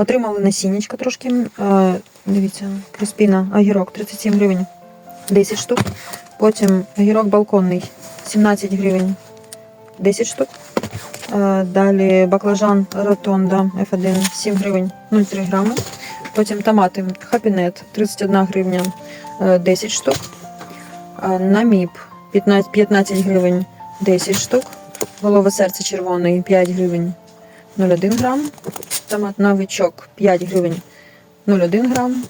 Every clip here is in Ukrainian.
Отримали насіннячка трошки. Е, дивіться, Криспіна, огірок 37 гривень 10 штук. Потім огірок балконний 17 гривень 10 штук. Е, Далі баклажан ротонда F1 7 гривень 0,3 грами. Потім томати хапінет 31 гривня е, 10 штук. Е, Наміп 15, 15 гривень 10 штук. Голове серце червоний 5 гривень 0,1 грам. Томат новичок 5 гривень 0,1 грам.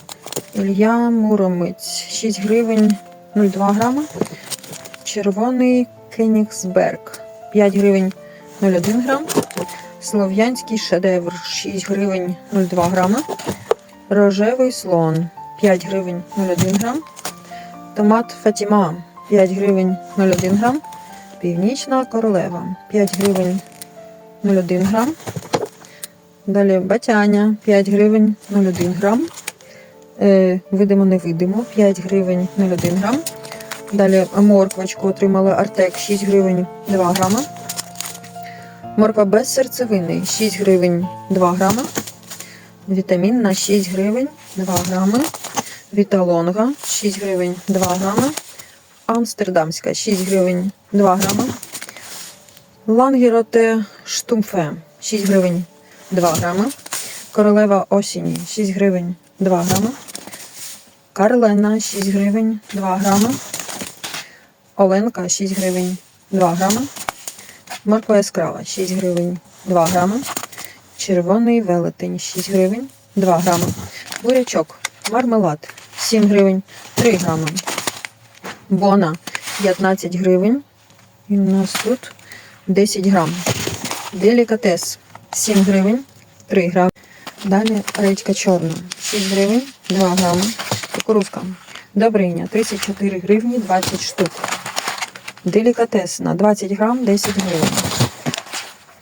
Ілья Муромець 6 гривень 0,2 грама. Червоний Кенігсберг 5 гривень 0,1 грам. Слов'янський шедевр 6 гривень 0,2 грама. Рожевий слон 5 гривень 0,1 грам. Томат Фатіма 5 гривень 0,1 грам. Північна королева 5 гривень 0,1 грам. Далі батяня 5 гривень 0,1 грам. Е, видимо, невидимо 5 гривень 0,1 грам. Далі морквочку отримали Артек 6 гривень 2 грама. Морква без серцевини 6 гривень 2 грама. Вітамінна 6 гривень 2 грами. Віталонга 6 гривень 2 грами. Амстердамська 6 гривень 2 грама. Лангероте штумфе 6 гривень 2 грами. Королева осені 6 гривень 2 грами. Карлена 6 гривень 2 грами. Оленка 6 гривень 2 грами. Морква яскрава 6 гривень 2 грами. Червоний велетень 6 гривень 2 грами. Бурячок, мармелад 7 гривень 3 грами. Бона 15 гривень. І у нас тут 10 грам. Делікатес 7 гривень 3 грами. Далі редька чорна 6 гривень 2 грами. Кукурузка. Добриня 34 гривні 20 штук. Делікатесна 20 грам 10 гривень.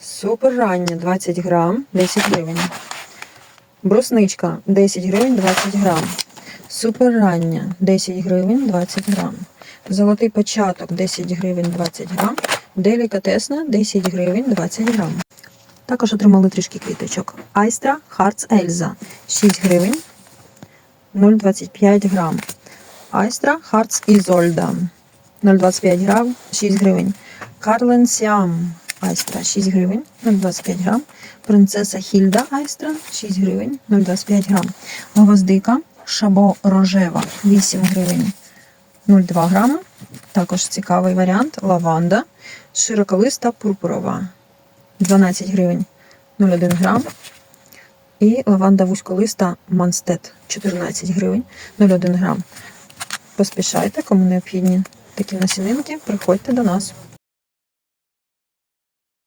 Супер рання 20 грам 10 гривень. Брусничка 10 гривень 20 грам. Супер рання 10 гривень 20 грам. Золотий початок 10 гривень 20 грам. Делікатесна 10 гривень 20 грам. Також отримали трішки квіточок. Айстра Харц Ельза 6 гривень 0,25 грам. Айстра Харц Ізольда 0,25 грам 6 гривень. Карлен Сіам Айстра 6 гривень 0,25 грам. Принцеса Хільда Айстра 6 гривень 0,25 грам. Гвоздика Шабо Рожева 8 гривень 0,2 грама. Також цікавий варіант. Лаванда широколиста пурпурова 12 гривень 0,1 грам. І лаванда вузьколиста Манстет 14 гривень 0,1 грам. Поспішайте, кому необхідні такі насінинки, приходьте до нас.